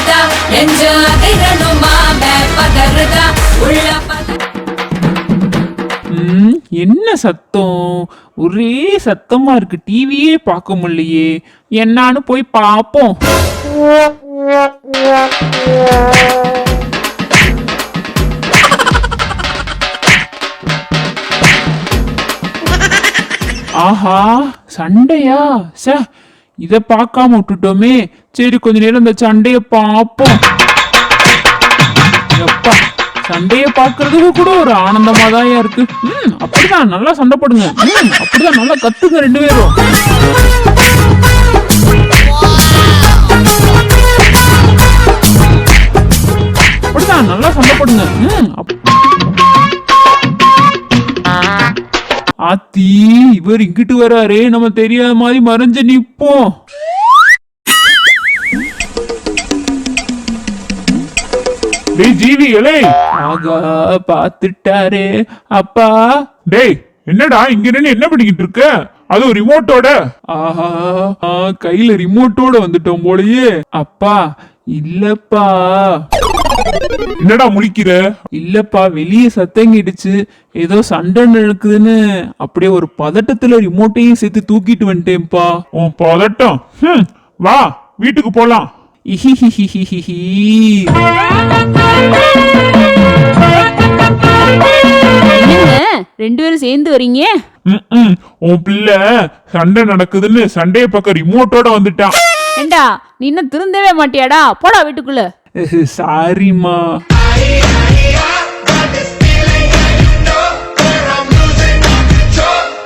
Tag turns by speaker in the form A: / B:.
A: பதறுதா? நெஞ்சு அதிரணுமா பதறுதா? உள்ள
B: என்ன சத்தம்? ஒரே சத்தமா இருக்கு. டிவியே பார்க்க முடியலையே. என்னான்னு போய் பார்ப்போம். ஆஹா சண்டையா? சே இத பார்க்காம விட்டுட்டோமே. சரி கொஞ்ச நேரம் இந்த சண்டைய பார்ப்போம். எப்பா சண்டைய பார்க்கறதுக்கு கூட ஒரு ஆனந்தமா தான் இருக்கு. ம் அப்படிதான் நல்லா சண்டை போடுங்க. ம் அப்படிதான் நல்லா கத்துங்க ரெண்டு பேரும். அப்படிதான் நல்லா சண்டை போடுங்க. ம் ஆத்தி இவர் இங்கிட்டு வராரே நம்ம தெரியாத மாதிரி மறைஞ்சு நிப்போம். டேய் ஜீவி இலை ஆகா பாத்துட்டாரே. அப்பா.
C: டேய் என்னடா இங்க நின்னு என்ன பண்ணிக்கிட்டு இருக்க? அது ரிமோட்டோட
B: ஆஹா ஆ, கையில ரிமோட்டோட வந்துட்டோம் போலயே. அப்பா இல்லப்பா.
C: என்னடா முழிக்கிற?
B: இல்லப்பா வெளியே சத்தம் கேட்டுச்சு ஏதோ சண்டை நடக்குதுன்னு அப்படியே ஒரு பதட்டத்துல ரிமோட்டையும் சேர்த்து தூக்கிட்டு வந்துட்டேன்ப்பா.
C: உன் பதட்டம். வா வீட்டுக்கு போலாம்.
D: ரெண்டு பேரும் சேர்ந்து வரீங்க.
C: உன் பிள்ளை சண்டை நடக்குதுன்னு சண்டைய பக்கம் ரிமோட்டோட வந்துட்டான்.
D: ஏண்டா நீ இன்னும் திருந்தவே மாட்டியாடா? போடா வீட்டுக்குள்ள.
B: Es arima.